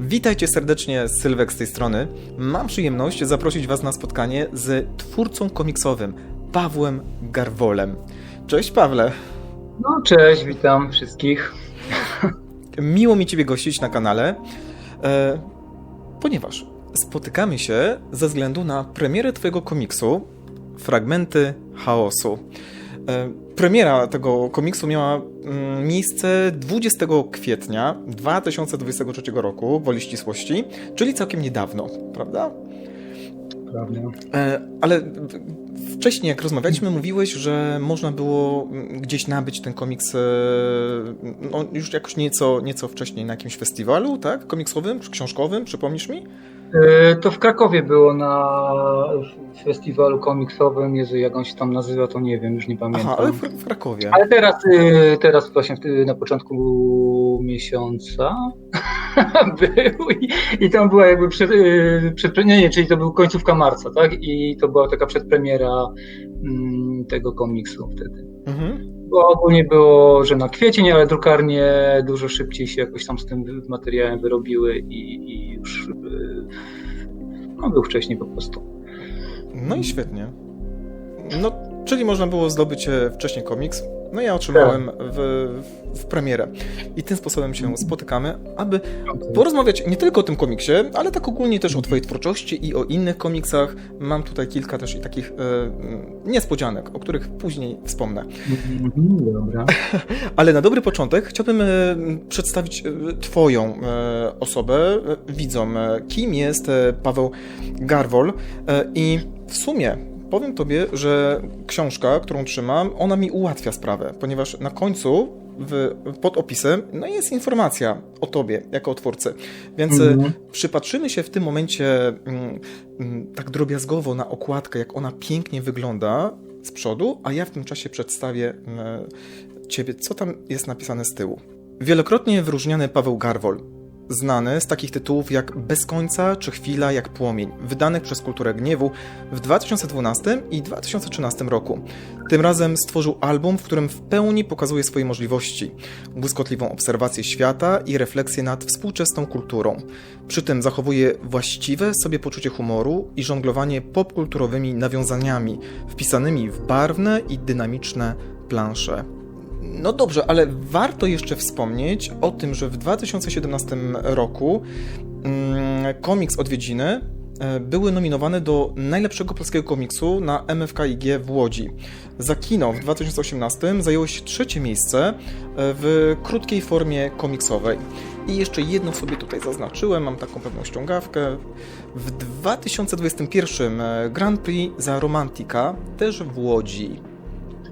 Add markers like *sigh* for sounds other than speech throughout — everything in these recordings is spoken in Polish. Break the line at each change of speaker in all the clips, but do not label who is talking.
Witajcie serdecznie, Sylwek z tej strony. Mam przyjemność zaprosić Was na spotkanie z twórcą komiksowym Pawłem Garwolem. Cześć Pawle.
No cześć, witam wszystkich.
Miło mi Ciebie gościć na kanale, e, ponieważ spotykamy się ze względu na premierę Twojego komiksu Fragmenty Chaosu. E, premiera tego komiksu miała mm, miejsce 20 kwietnia 2023 roku, woli ścisłości, czyli całkiem niedawno, prawda? E, Ale wcześniej, jak rozmawialiśmy, mówiłeś, że można było mm, gdzieś nabyć ten komiks e, no, już jakoś nieco, nieco wcześniej na jakimś festiwalu, tak? Komiksowym, czy książkowym, przypomnisz mi?
E, To w Krakowie było na festiwalu komiksowym. Jezu, jak on się tam nazywa, to nie wiem, już nie pamiętam.
Aha, ale w, Krakowie.
Ale teraz, teraz właśnie na początku miesiąca *laughs* był i, i tam była jakby przed, y, przed, nie, nie, czyli to był końcówka marca, tak? I to była taka przedpremiera mm, tego komiksu wtedy.
Mhm.
Bo ogólnie było, że na kwiecień, ale drukarnie dużo szybciej się jakoś tam z tym materiałem wyrobiły i, i już y, no, był wcześniej po prostu.
No i świetnie. No, czyli można było zdobyć e, wcześniej komiks. No ja otrzymałem w, w premierę. I tym sposobem się spotykamy, aby porozmawiać nie tylko o tym komiksie, ale tak ogólnie też o Twojej twórczości i o innych komiksach. Mam tutaj kilka też i takich e, niespodzianek, o których później wspomnę.
Dobra. *laughs*
Ale na dobry początek chciałbym e, przedstawić e, Twoją e, osobę widzom. Kim jest Paweł Garwol i w sumie powiem Tobie, że książka, którą trzymam, ona mi ułatwia sprawę, ponieważ na końcu w, pod opisem no jest informacja o Tobie jako o twórcy. Więc e,
Mhm.
przypatrzymy się w tym momencie mm, mm, tak drobiazgowo na okładkę, jak ona pięknie wygląda z przodu, a ja w tym czasie przedstawię mm, Ciebie, co tam jest napisane z tyłu. Wielokrotnie wyróżniany Paweł Garwol, znany z takich tytułów jak Bez końca czy Chwila jak płomień, wydanych przez Kulturę Gniewu w 2012 i 2013 roku. Tym razem stworzył album, w którym w pełni pokazuje swoje możliwości, błyskotliwą obserwację świata i refleksję nad współczesną kulturą. Przy tym zachowuje właściwe sobie poczucie humoru i żonglowanie popkulturowymi nawiązaniami, wpisanymi w barwne i dynamiczne plansze. No dobrze, ale warto jeszcze wspomnieć o tym, że w 2017 roku mm, komiks Odwiedziny e, były nominowane do najlepszego polskiego komiksu na MFKIG w Łodzi. Za kino w 2018 zająłeś trzecie miejsce e, w krótkiej formie komiksowej. I jeszcze jedno sobie tutaj zaznaczyłem, mam taką pewną ściągawkę. W 2021 e, Grand Prix za Romantika, też w Łodzi.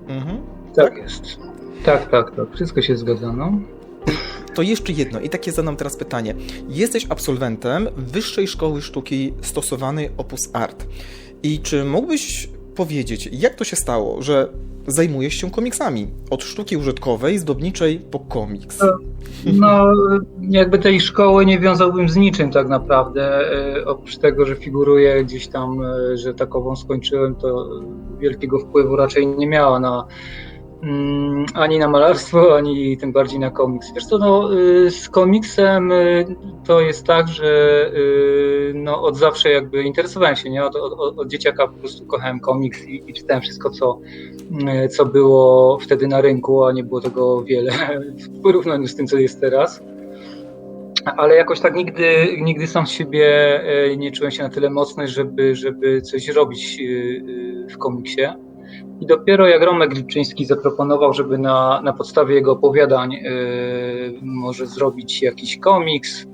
Mhm.
Tak jest. Tak, tak, tak. Wszystko się zgadza, no.
To jeszcze jedno i takie zadam teraz pytanie. Jesteś absolwentem Wyższej Szkoły Sztuki Stosowanej Opus Art. I czy mógłbyś powiedzieć, jak to się stało, że zajmujesz się komiksami? Od sztuki użytkowej, zdobniczej po komiks.
No, jakby tej szkoły nie wiązałbym z niczym tak naprawdę. E, Oprócz tego, że figuruję gdzieś tam, e, że takową skończyłem, to wielkiego wpływu raczej nie miała na ani na malarstwo, ani tym bardziej na komiks. Wiesz co, no, y, z komiksem y, to jest tak, że y, no, od zawsze jakby interesowałem się, nie? Od, od, od dzieciaka po prostu kochałem komiks i, i czytałem wszystko, co, co było wtedy na rynku, a nie było tego wiele *laughs* w porównaniu z tym, co jest teraz. Ale jakoś tak nigdy, nigdy sam siebie nie czułem się na tyle mocny, żeby, żeby coś robić w komiksie. I dopiero jak Romek Lipczyński zaproponował, żeby na, na podstawie jego opowiadań e, może zrobić jakiś komiks,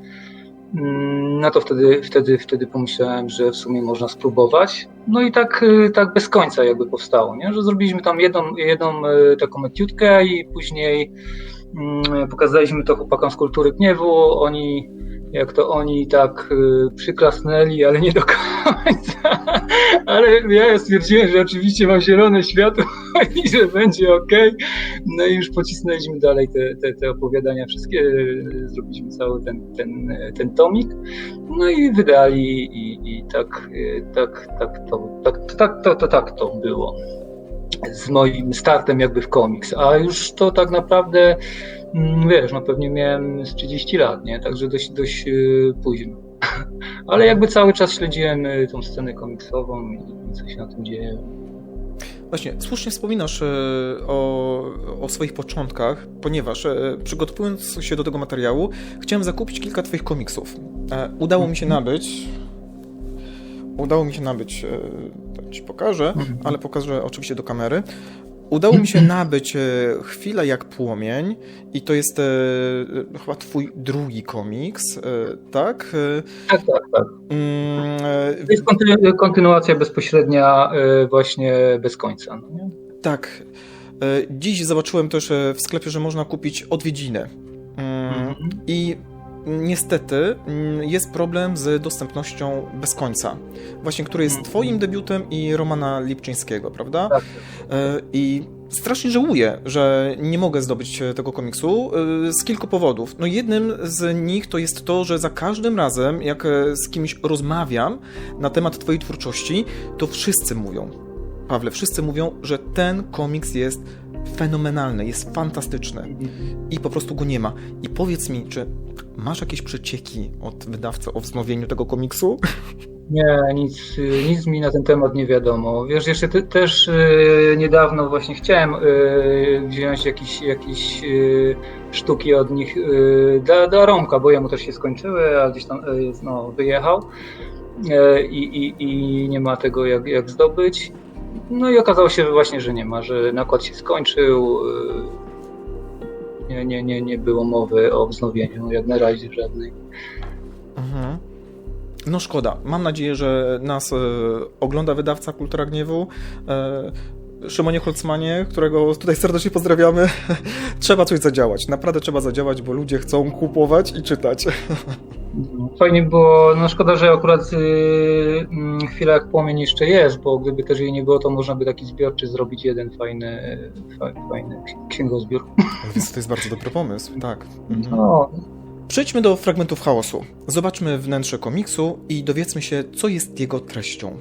mm, no to wtedy, wtedy, wtedy pomyślałem, że w sumie można spróbować. No i tak, e, tak bez końca jakby powstało, nie? że zrobiliśmy tam jedną, jedną e, taką etiutkę i później mm, pokazaliśmy to chłopakom z kultury gniewu. Oni, jak to oni tak y, przyklasnęli, ale nie do końca. *laughs* Ale ja stwierdziłem, że oczywiście mam zielone światło *laughs* i że będzie ok. No i już pocisnęliśmy dalej te, te, te opowiadania wszystkie. y, Zrobiliśmy cały ten, ten, ten tomik. No i wydali i, i tak, y, tak, tak, to, tak, tak, to, to, tak to było. Z moim startem jakby w komiks, a już to tak naprawdę, mm, wiesz, no pewnie miałem z 30 lat, nie? Także dość, dość yy, późno. *laughs* Ale jakby cały czas śledziłem y, tą scenę komiksową i co się na tym dzieje.
Właśnie, słusznie wspominasz e, o, o swoich początkach, ponieważ przygotowując się do tego materiału, chciałem zakupić kilka Twoich komiksów. E, Udało mi się nabyć. Udało mi się nabyć, ci pokażę,
Mhm.
ale pokażę oczywiście do kamery. Udało mi się nabyć e, Chwilę jak płomień i to jest e, e, chyba twój drugi komiks, e, tak? E,
Tak, tak, tak.
mm,
To jest kontynu- kontynuacja bezpośrednia właśnie bez końca. No nie?
Tak. E, Dziś zobaczyłem też w sklepie, że można kupić odwiedziny. Mm,
Mhm.
I niestety mm, jest problem z dostępnością bez końca. Właśnie, który jest
Mhm.
twoim debiutem i Romana Lipczyńskiego, prawda?
Tak.
E, I strasznie żałuję, że nie mogę zdobyć e, tego komiksu e, z kilku powodów. No jednym z nich to jest to, że za każdym razem, jak z kimś rozmawiam na temat twojej twórczości, to wszyscy mówią, Pawle, wszyscy mówią, że ten komiks jest fenomenalny, jest fantastyczny i po prostu go nie ma. I powiedz mi, czy masz jakieś przecieki od wydawcy o wznowieniu tego komiksu?
Nie, nic, nic mi na ten temat nie wiadomo. Wiesz, jeszcze te, też y, niedawno właśnie chciałem y, wziąć jakieś, jakieś y, sztuki od nich dla, dla Romka, bo jemu też się skończyły, a gdzieś tam no, wyjechał i, i, nie ma tego jak, jak zdobyć. No i okazało się właśnie, że nie ma, że nakład się skończył. Nie, nie, nie, nie było mowy o wznowieniu, jak na razie żadnej.
Mhm. No szkoda. Mam nadzieję, że nas e, ogląda wydawca Kultura Gniewu. E, Szymonie Holcmanie, którego tutaj serdecznie pozdrawiamy. *laughs* trzeba coś zadziałać. Naprawdę trzeba zadziałać, bo ludzie chcą kupować i czytać. *laughs*
Fajnie było, no szkoda, że akurat yy, chwila jak płomień jeszcze jest, bo gdyby też jej nie było, to można by taki zbiorczy zrobić jeden fajny, fa, fajny ksi- księgozbiór. *laughs*
Więc to jest bardzo dobry pomysł, tak. Mhm.
No,
Przejdźmy do fragmentów chaosu. Zobaczmy wnętrze komiksu i dowiedzmy się, co jest jego treścią.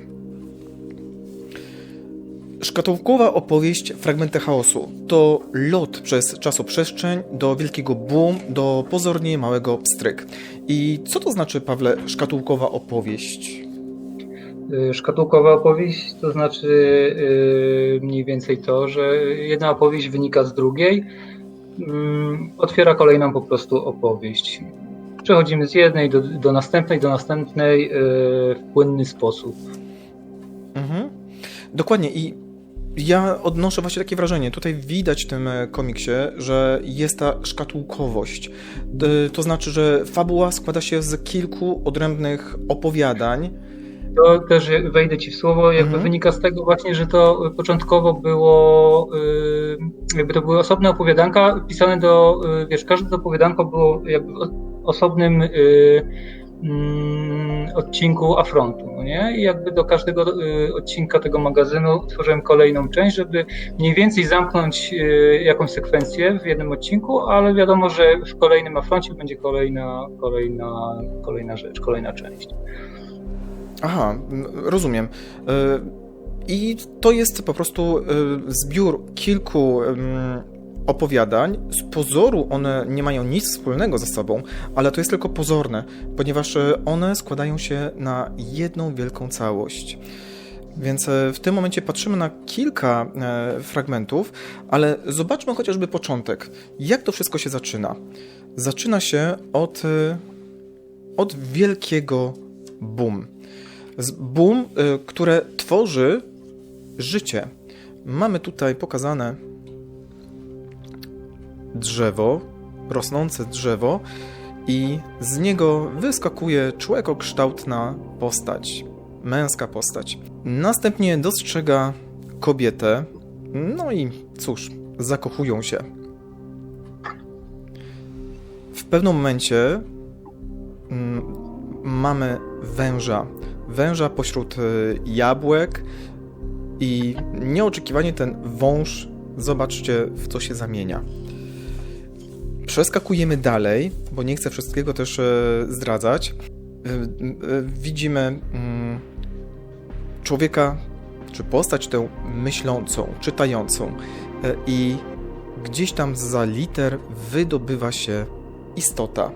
Szkatułkowa opowieść Fragmenty chaosu to lot przez czasoprzestrzeń do wielkiego boom, do pozornie małego pstryk. I co to znaczy, Pawle, szkatułkowa opowieść?
yy, szkatułkowa opowieść to znaczy yy, mniej więcej to, że jedna opowieść wynika z drugiej, mm, otwiera kolejną po prostu opowieść. Przechodzimy z jednej do, do następnej, do następnej yy, w płynny sposób.
Mhm. Dokładnie i ja odnoszę właśnie takie wrażenie. Tutaj widać w tym e, komiksie, że jest ta szkatułkowość. To znaczy, że fabuła składa się z kilku odrębnych opowiadań.
To też wejdę ci w słowo, jakby
Mhm.
wynika z tego właśnie, że to początkowo było, y, jakby to były osobne opowiadanka pisane do, wiesz, każde opowiadanko było jakby osobnym odcinku Afrontu, no nie? I jakby do każdego y, odcinka tego magazynu tworzyłem kolejną część, żeby mniej więcej zamknąć y, jakąś sekwencję w jednym odcinku, ale wiadomo, że w kolejnym Afroncie będzie kolejna, kolejna, kolejna rzecz, kolejna część.
Aha, rozumiem. Y, I to jest po prostu zbiór kilku opowiadań. Z pozoru one nie mają nic wspólnego ze sobą, ale to jest tylko pozorne, ponieważ y, one składają się na jedną wielką całość. Więc e, w tym momencie patrzymy na kilka e, fragmentów, ale zobaczmy chociażby początek. Jak to wszystko się zaczyna? Zaczyna się od, e, od wielkiego boom. Boom, które tworzy życie. Mamy tutaj pokazane drzewo, rosnące drzewo i z niego wyskakuje człowiekokształtna postać, męska postać. Następnie dostrzega kobietę, no i cóż, zakochują się. W pewnym momencie mm, mamy węża. Węża pośród y, jabłek i nieoczekiwanie ten wąż, zobaczcie w co się zamienia. Przeskakujemy dalej, bo nie chcę wszystkiego też e, zdradzać. E, e, Widzimy mm, człowieka czy postać tę myślącą, czytającą i gdzieś tam za liter wydobywa się istota.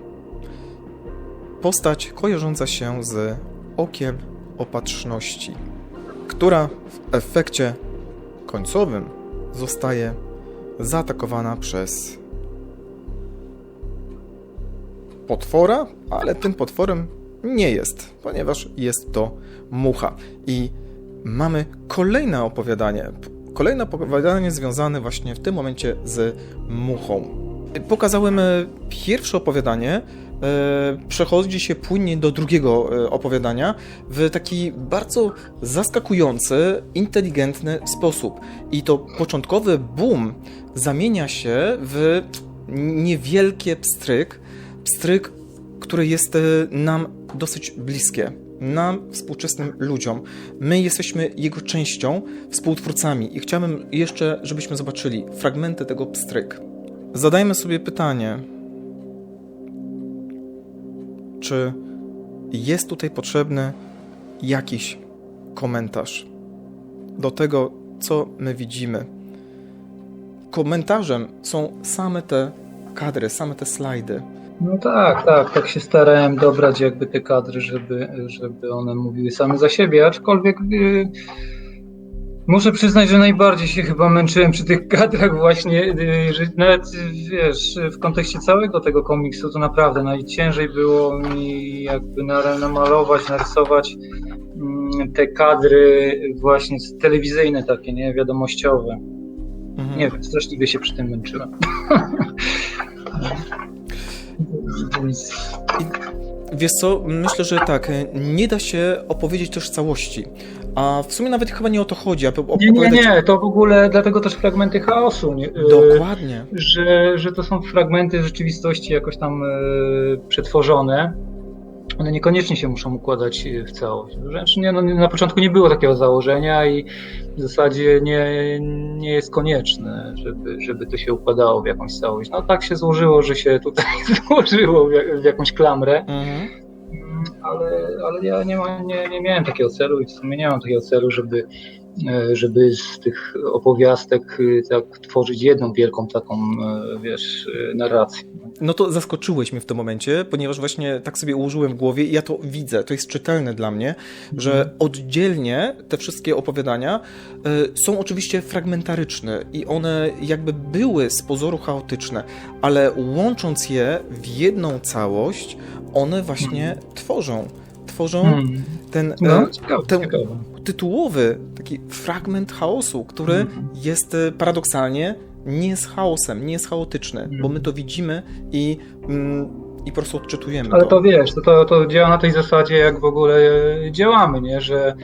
Postać kojarząca się z okiem opatrzności, która w efekcie końcowym zostaje zaatakowana przez potwora, ale tym potworem nie jest, ponieważ jest to mucha. I mamy kolejne opowiadanie. Kolejne opowiadanie związane właśnie w tym momencie z muchą. Pokazałem e, pierwsze opowiadanie. e, Przechodzi się płynnie do drugiego e, opowiadania w taki bardzo zaskakujący, inteligentny sposób. I to początkowy boom zamienia się w niewielkie pstryk, pstryk, który jest e, nam dosyć bliskie, nam, współczesnym ludziom. My jesteśmy jego częścią, współtwórcami i chciałbym jeszcze, żebyśmy zobaczyli fragmenty tego pstryk. Zadajmy sobie pytanie, czy jest tutaj potrzebny jakiś komentarz do tego, co my widzimy. Komentarzem są same te kadry, same te slajdy.
No tak, tak, tak się starałem dobrać jakby te kadry, żeby, żeby one mówiły same za siebie, aczkolwiek y, muszę przyznać, że najbardziej się chyba męczyłem przy tych *laughs* kadrach właśnie, y, że nawet y, wiesz, w kontekście całego tego komiksu to naprawdę najciężej było mi jakby na- namalować, narysować mm, te kadry właśnie telewizyjne takie, nie, wiadomościowe.
Mhm.
Nie wiem, straszliwie się przy tym męczyłem. *laughs*
Wiesz co, myślę, że tak, nie da się opowiedzieć też całości. A w sumie nawet chyba nie o to chodzi, aby
Nie, nie,
opowiadać...
nie, to w ogóle dlatego też fragmenty chaosu, nie, e,
Dokładnie.
że, że to są fragmenty rzeczywistości jakoś tam e, przetworzone. One niekoniecznie się muszą układać e, w całość. Znaczy, nie, no, na początku nie było takiego założenia i w zasadzie nie, nie jest konieczne, żeby, żeby to się układało w jakąś całość. No tak się złożyło, że się tutaj *laughs* złożyło w, jak- w jakąś klamrę.
Mhm.
Mm, ale, ale ja nie, ma, nie, nie miałem takiego celu i w sumie nie mam takiego celu, żeby, e, żeby z tych opowiastek e, tak tworzyć jedną wielką taką, e, wiesz, e, narrację.
No to zaskoczyłeś mnie w tym momencie, ponieważ właśnie tak sobie ułożyłem w głowie i ja to widzę, to jest czytelne dla mnie, że oddzielnie te wszystkie opowiadania y, są oczywiście fragmentaryczne i one jakby były z pozoru chaotyczne, ale łącząc je w jedną całość, one właśnie tworzą, tworzą
Hmm.
ten
No,
e,
ciekawe,
ten-
ciekawe.
tytułowy taki fragment chaosu, który
Mhm.
jest e, paradoksalnie nie jest chaosem, nie jest chaotyczny,
Mhm.
bo my to widzimy i, mm, i po prostu odczytujemy
Ale
to.
to wiesz, to, to, to działa na tej zasadzie, jak w ogóle e, działamy, nie? że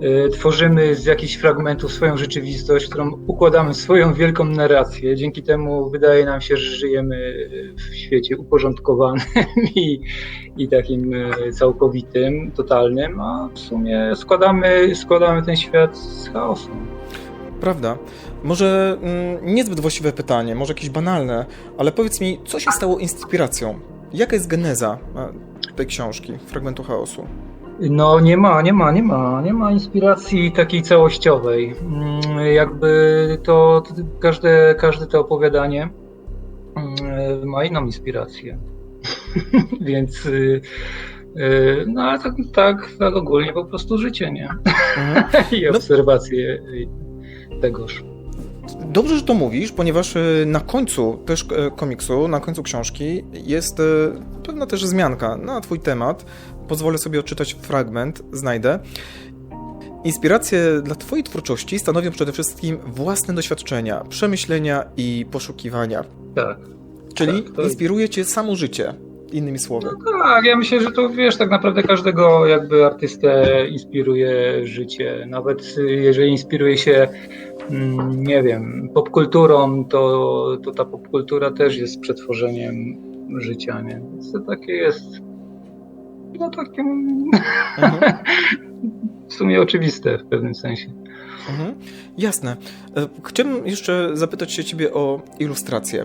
e, tworzymy z jakichś fragmentów swoją rzeczywistość, którą układamy swoją wielką narrację. Dzięki temu wydaje nam się, że żyjemy w świecie uporządkowanym *laughs* i, i takim e, całkowitym, totalnym, a w sumie składamy, składamy ten świat z chaosu.
Prawda? Może mm, niezbyt właściwe pytanie, może jakieś banalne, ale powiedz mi, co się stało inspiracją? Jaka jest geneza e, tej książki, fragmentu chaosu?
No nie ma, nie ma, nie ma, nie ma inspiracji takiej całościowej. Mm, Jakby to, każde, każde to opowiadanie mm, ma inną inspirację. *laughs* Więc y, y, no ale tak, tak, tak ogólnie po prostu życie, nie?
Mhm. *laughs*
I
No.
obserwacje y, tegoż.
Dobrze, że to mówisz, ponieważ e, na końcu też e, komiksu, na końcu książki jest e, pewna też wzmianka na Twój temat. Pozwolę sobie odczytać fragment, znajdę. Inspiracje dla Twojej twórczości stanowią przede wszystkim własne doświadczenia, przemyślenia i poszukiwania.
Tak.
Czyli
Tak, to-
inspiruje Cię samo życie, innymi słowy.
Tak, ja myślę, że to wiesz, tak naprawdę każdego jakby artystę inspiruje życie. Nawet y, jeżeli inspiruje się, nie wiem, popkulturą, to, to ta popkultura też jest przetworzeniem życia, nie? Więc to takie jest, no takim
Mhm. *laughs*
w sumie oczywiste w pewnym sensie.
Mhm. Jasne. E, Chciałbym jeszcze zapytać się Ciebie o ilustrację.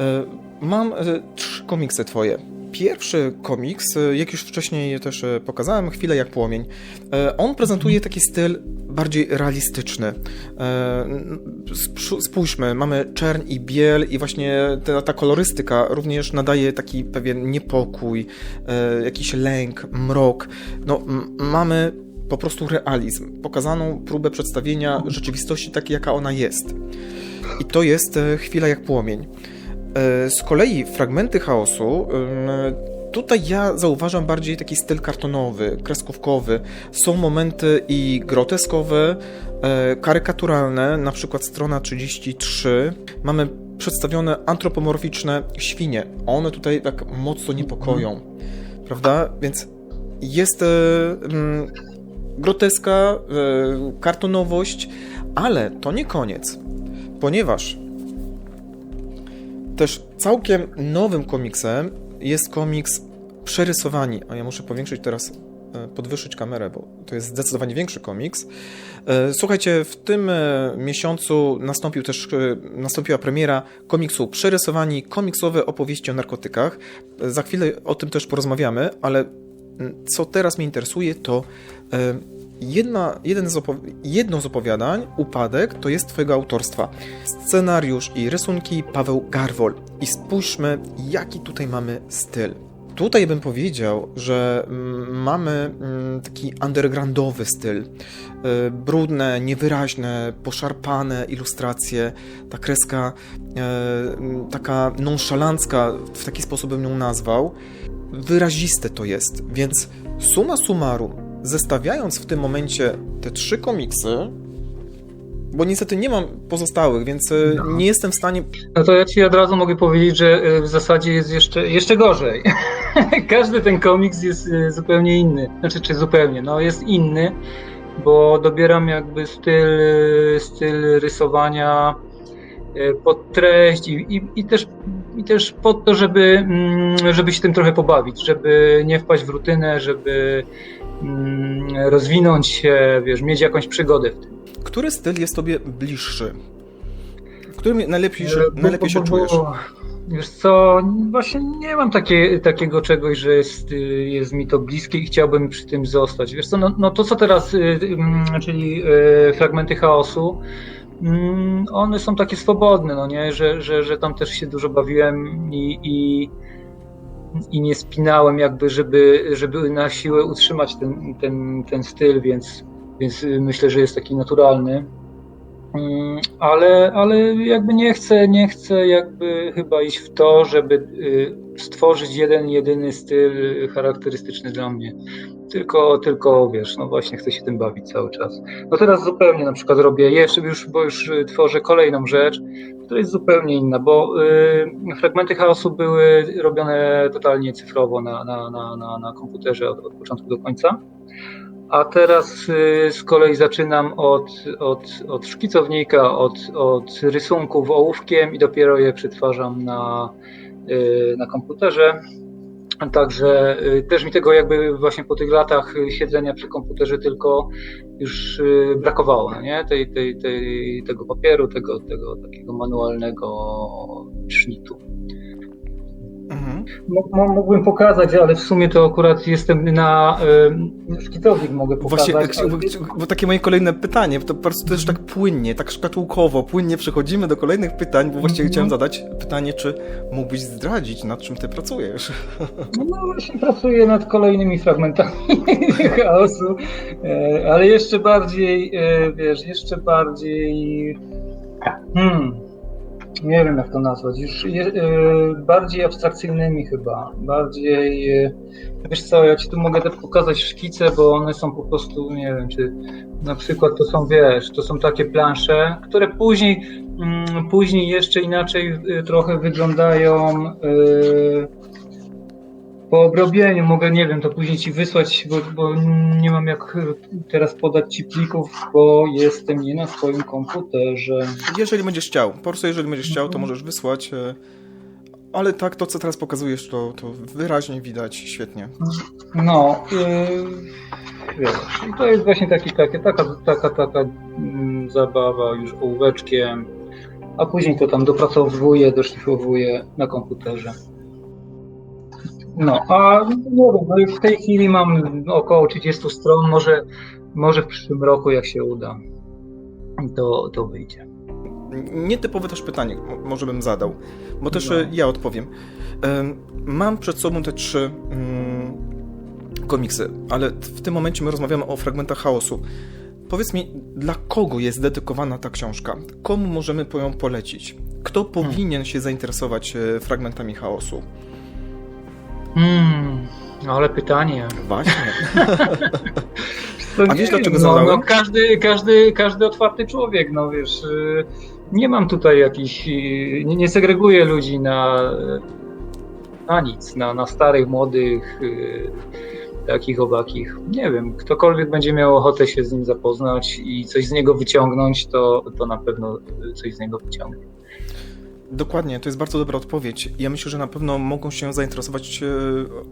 E, Mam e, trzy komiksy Twoje. Pierwszy komiks, e, jak już wcześniej też e, pokazałem, Chwilę jak płomień, e, on prezentuje taki styl bardziej realistyczny. Sp- Spójrzmy, mamy czerń i biel i właśnie ta, ta kolorystyka również nadaje taki pewien niepokój, jakiś lęk, mrok. No, mamy po prostu realizm, pokazaną próbę przedstawienia rzeczywistości takiej, jaka ona jest. I to jest Chwila jak płomień. E, Z kolei fragmenty chaosu. Tutaj ja zauważam bardziej taki styl kartonowy, kreskówkowy. Są momenty i groteskowe, e, karykaturalne, na przykład strona 33. Mamy przedstawione antropomorficzne świnie. One tutaj tak mocno niepokoją, prawda? Więc jest e, groteska, kartonowość, ale to nie koniec, ponieważ też całkiem nowym komiksem jest komiks Przerysowani. A ja muszę powiększyć teraz, e, podwyższyć kamerę, bo to jest zdecydowanie większy komiks. E, Słuchajcie, w tym e, miesiącu nastąpił też, nastąpiła premiera komiksu Przerysowani, komiksowe opowieści o narkotykach. Za chwilę o tym też porozmawiamy, ale mm, co teraz mnie interesuje, to jedna, jeden z jedno z opowiadań, Upadek, to jest Twojego autorstwa. Scenariusz i rysunki Paweł Garwol. I spójrzmy, jaki tutaj mamy styl. Tutaj bym powiedział, że mm, mamy mm, taki undergroundowy styl. E, Brudne, niewyraźne, poszarpane ilustracje, ta kreska m, taka nonszalancka, w taki sposób bym ją nazwał. Wyraziste to jest, więc suma summarum, zestawiając w tym momencie te trzy komiksy, bo niestety nie mam pozostałych, więc e,
No.
nie jestem w stanie
No to ja ci od razu mogę powiedzieć, że y, w zasadzie jest jeszcze, jeszcze gorzej. *laughs* Każdy ten komiks jest y, zupełnie inny. Znaczy, czy zupełnie, no jest inny, bo dobieram jakby styl, styl rysowania pod treść i, i, i, też, i też pod to, żeby, mm, żeby się tym trochę pobawić, żeby nie wpaść w rutynę, żeby rozwinąć się, wiesz, mieć jakąś przygodę w tym.
Który styl jest tobie bliższy? W którym najlepiej,
E,
że,
bo-
najlepiej się czujesz?
Wiesz co, właśnie nie mam takie, takiego czegoś, że jest, y, jest mi to bliskie i chciałbym przy tym zostać. Wiesz co, no, no to co teraz, y, y, mm, czyli fragmenty chaosu, mm, one są takie swobodne, no nie, że, że, że tam też się dużo bawiłem i, i, i nie spinałem jakby, żeby, żeby na siłę utrzymać ten, ten, ten styl, więc, więc myślę, że jest taki naturalny. Mm, Ale, ale jakby nie chcę, nie chcę jakby chyba iść w to, żeby y, stworzyć jeden, jedyny styl charakterystyczny dla mnie. Tylko, tylko wiesz, no właśnie chcę się tym bawić cały czas. No teraz zupełnie na przykład robię jeszcze już, bo już y, tworzę kolejną rzecz, która jest zupełnie inna, bo y, fragmenty chaosu były robione totalnie cyfrowo na, na, na, na, na komputerze od, od początku do końca. A teraz y, z kolei zaczynam od, od, od szkicownika, od, od rysunków ołówkiem i dopiero je przetwarzam na, y, na komputerze. Także y, też mi tego jakby właśnie po tych latach siedzenia przy komputerze tylko już brakowało, no nie? Tej, tej, tej, tego papieru, tego, tego takiego manualnego sznitu.
Mhm.
Mógłbym pokazać, ale w sumie to akurat jestem na y, szkicownik mogę pokazać.
Właśnie, jak,
ale-
bo, bo takie moje kolejne pytanie, to po prostu też tak płynnie, tak szkatułkowo, płynnie przechodzimy do kolejnych pytań, bo właściwie
Mhm.
chciałem zadać pytanie, czy mógłbyś zdradzić, nad czym ty pracujesz?
No, no właśnie pracuję nad kolejnymi fragmentami *laughs* chaosu, e, ale jeszcze bardziej, e, wiesz, jeszcze bardziej, hmm, nie wiem jak to nazwać, już je, e, bardziej abstrakcyjnymi chyba, bardziej, e, wiesz co, ja ci tu mogę pokazać szkice, bo one są po prostu, nie wiem, czy na przykład to są, wiesz, to są takie plansze, które później, mm, później jeszcze inaczej e, trochę wyglądają, po obrobieniu mogę, nie wiem, to później ci wysłać, bo, bo nie mam jak e, teraz podać ci plików, bo jestem nie na swoim komputerze.
Jeżeli będziesz chciał, po prostu jeżeli będziesz chciał, to
Mhm.
możesz wysłać, e, ale tak, to co teraz pokazujesz, to, to wyraźnie widać, świetnie.
No, yy, wiesz, to jest właśnie taki, takie, taka, taka, taka mm, zabawa już ołóweczkiem, a później to tam dopracowuję, doszlifowuję na komputerze. No, a nie wiem, no w tej chwili mam około 30 stron, może, może w przyszłym roku, jak się uda, to, to wyjdzie.
Nietypowe też pytanie, może bym zadał, bo też
No.
e, ja odpowiem. Em, Mam przed sobą te trzy mm, komiksy, ale w tym momencie my rozmawiamy o fragmentach chaosu. Powiedz mi, dla kogo jest dedykowana ta książka? Komu możemy ją polecić? Kto powinien się zainteresować e, fragmentami chaosu?
Hmm, ale pytanie.
Właśnie.
To *laughs*
A wiesz, dlaczego
no, no, każdy, każdy, każdy otwarty człowiek, no wiesz, y, nie mam tutaj jakichś, y, nie, nie segreguję ludzi na, na nic, na, na starych, młodych, y, takich, owakich. Nie wiem, ktokolwiek będzie miał ochotę się z nim zapoznać i coś z niego wyciągnąć, to, to na pewno coś z niego wyciągnie.
Dokładnie, to jest bardzo dobra odpowiedź. Ja myślę, że na pewno mogą się zainteresować e,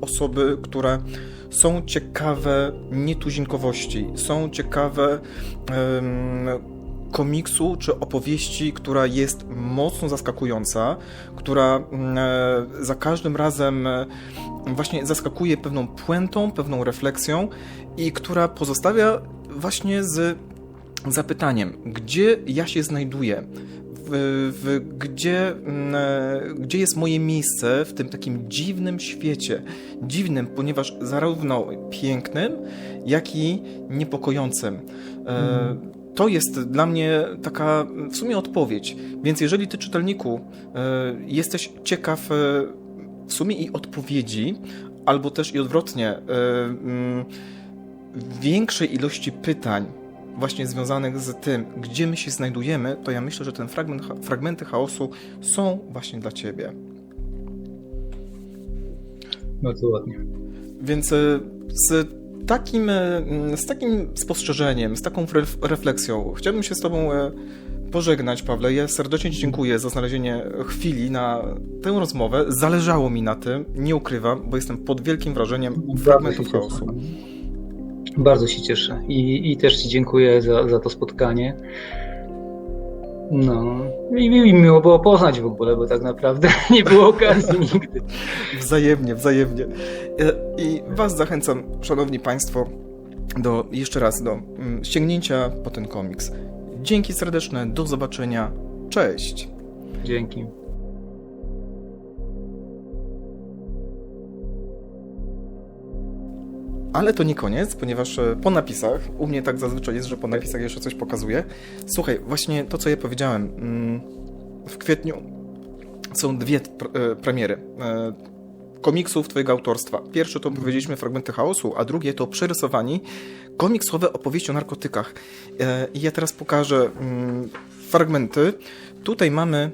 osoby, które są ciekawe nietuzinkowości, są ciekawe komiksu czy opowieści, która jest mocno zaskakująca, która mm, e, za każdym razem e, właśnie zaskakuje pewną puentą, pewną refleksją i która pozostawia właśnie z zapytaniem, gdzie ja się znajduję, w, gdzie, mm, e, gdzie jest moje miejsce w tym takim dziwnym świecie. Dziwnym, ponieważ zarówno pięknym, jak i niepokojącym.
Mhm.
To jest dla mnie taka w sumie odpowiedź. Więc jeżeli ty, czytelniku, e, jesteś ciekaw w sumie i odpowiedzi, albo też i odwrotnie, mm, większej ilości pytań, właśnie związanych z tym, gdzie my się znajdujemy, to ja myślę, że ten fragment, fragmenty chaosu są właśnie dla ciebie.
Bardzo ładnie.
Więc e, z takim, e, z takim spostrzeżeniem, z taką ref- refleksją chciałbym się z tobą e, pożegnać, Pawle. Ja serdecznie Ci dziękuję za znalezienie chwili na tę rozmowę. Zależało mi na tym, nie ukrywam, bo jestem pod wielkim wrażeniem fragmentów chaosu.
Bardzo się cieszę i, i też Ci dziękuję za, za to spotkanie. No i, mi- miło było poznać w ogóle, bo tak naprawdę *laughs* nie było okazji nigdy. *laughs*
Wzajemnie, wzajemnie. E, I Was zachęcam, szanowni Państwo, do jeszcze raz do mm, sięgnięcia po ten komiks. Dzięki serdeczne, do zobaczenia. Cześć.
Dzięki.
Ale to nie koniec, ponieważ e, po napisach, u mnie tak zazwyczaj jest, że po napisach jeszcze coś pokazuję. Słuchaj, właśnie to, co ja powiedziałem, mm, w kwietniu są dwie e, premiery e, komiksów Twojego autorstwa. Pierwsze to powiedzieliśmy Fragmenty Chaosu, a drugie to Przerysowani, komiksowe opowieści o narkotykach. I ja teraz pokażę mm, fragmenty. Tutaj mamy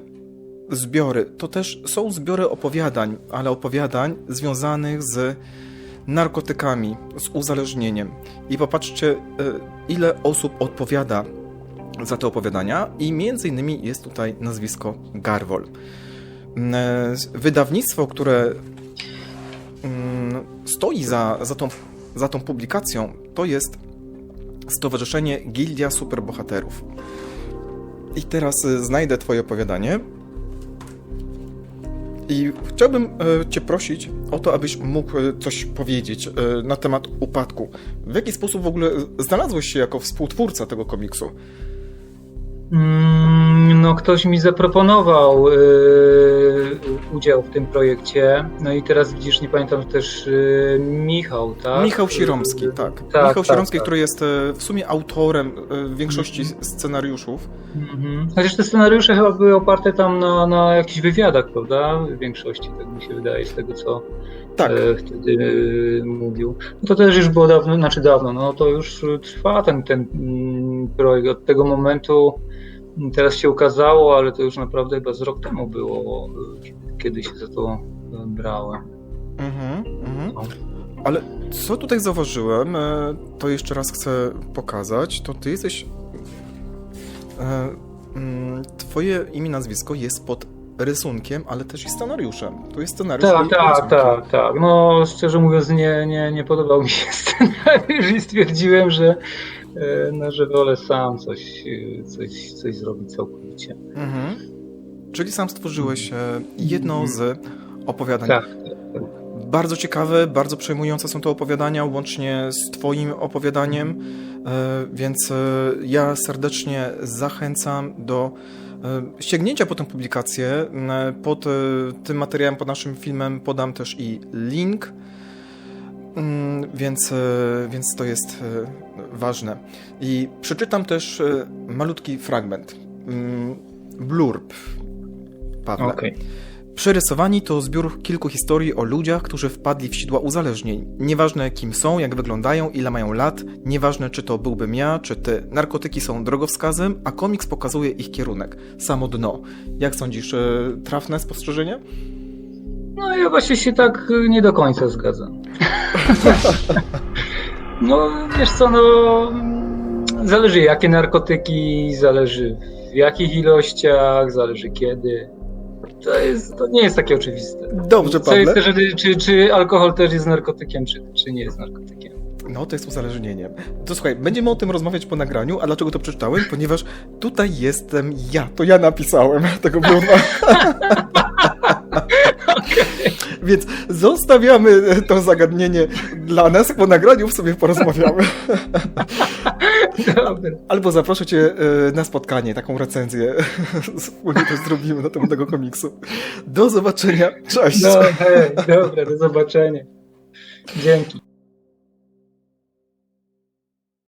zbiory. To też są zbiory opowiadań, ale opowiadań związanych z narkotykami, z uzależnieniem. I popatrzcie, e, ile osób odpowiada za te opowiadania i między innymi jest tutaj nazwisko Garwol. Mm, e, Wydawnictwo, które mm, stoi za, za, tą, za tą publikacją, to jest Stowarzyszenie Gildia Superbohaterów. I teraz e, znajdę Twoje opowiadanie. I chciałbym e, Cię prosić o to, abyś mógł e, coś powiedzieć e, na temat upadku. W jaki sposób w ogóle znalazłeś się jako współtwórca tego komiksu?
Mm, No, ktoś mi zaproponował y, udział w tym projekcie. No i teraz widzisz, nie pamiętam też y, Michał, tak?
Michał Siromski, tak.
Tak,
Michał
tak,
Siromski,
tak.
który jest e, w sumie autorem e, większości scenariuszów.
Mhm. Chociaż te scenariusze chyba były oparte tam na, na jakichś wywiadach, prawda? W większości, tak mi się wydaje, z tego co
Tak,
e, wtedy mówił. No to też już było dawno, znaczy dawno, no to już trwa ten, ten mm, projekt. Od tego momentu mm, teraz się ukazało, ale to już naprawdę chyba z rok temu było, kiedy się za to e, brałem.
mhm, mhm.
No.
Ale co tutaj zauważyłem, e, to jeszcze raz chcę pokazać, to ty jesteś... e, mm, Twoje imię, nazwisko jest pod rysunkiem, ale też i scenariuszem. Tu jest scenariusz
Tak, tak, tak, tak. No szczerze mówiąc nie, nie, nie podobał mi się *laughs* scenariusz i stwierdziłem, że, e, no, że wolę sam coś, e, coś, coś zrobić całkowicie.
Mhm. Czyli sam stworzyłeś e, jedno z opowiadań.
Tak.
bardzo ciekawe, bardzo przejmujące są to opowiadania, łącznie z Twoim opowiadaniem, więc ja serdecznie zachęcam do sięgnięcia po tę publikację. Pod tym materiałem, pod naszym filmem podam też i link, więc, e, więc to jest e, ważne. I przeczytam też e, malutki fragment. Mm, Blurb. Pawle.
Okej.
Przerysowani to zbiór kilku historii o ludziach, którzy wpadli w sidła uzależnień. Nieważne kim są, jak wyglądają, ile mają lat, nieważne czy to byłbym ja, czy ty. Narkotyki są drogowskazem, a komiks pokazuje ich kierunek. Samo dno. Jak sądzisz, trafne spostrzeżenie?
No ja właśnie się tak y, nie do końca zgadzam. *laughs* no wiesz co, no zależy jakie narkotyki, zależy w jakich ilościach, zależy kiedy. To, jest, to nie jest takie oczywiste.
Dobrze,
Co jest też, czy, czy alkohol też jest narkotykiem, czy, czy nie jest narkotykiem.
No, to jest uzależnieniem. To słuchaj, będziemy o tym rozmawiać po nagraniu, a dlaczego to przeczytałem? Ponieważ tutaj jestem ja, to ja napisałem *laughs* tego blurba. *laughs* Więc zostawiamy to zagadnienie dla nas, po nagraniu sobie porozmawiamy.
Dobra.
Albo zaproszę cię e, na spotkanie, taką recenzję wspólnie też zrobimy na temat tego komiksu. Do zobaczenia, cześć!
No hej, dobra, do zobaczenia. Dzięki.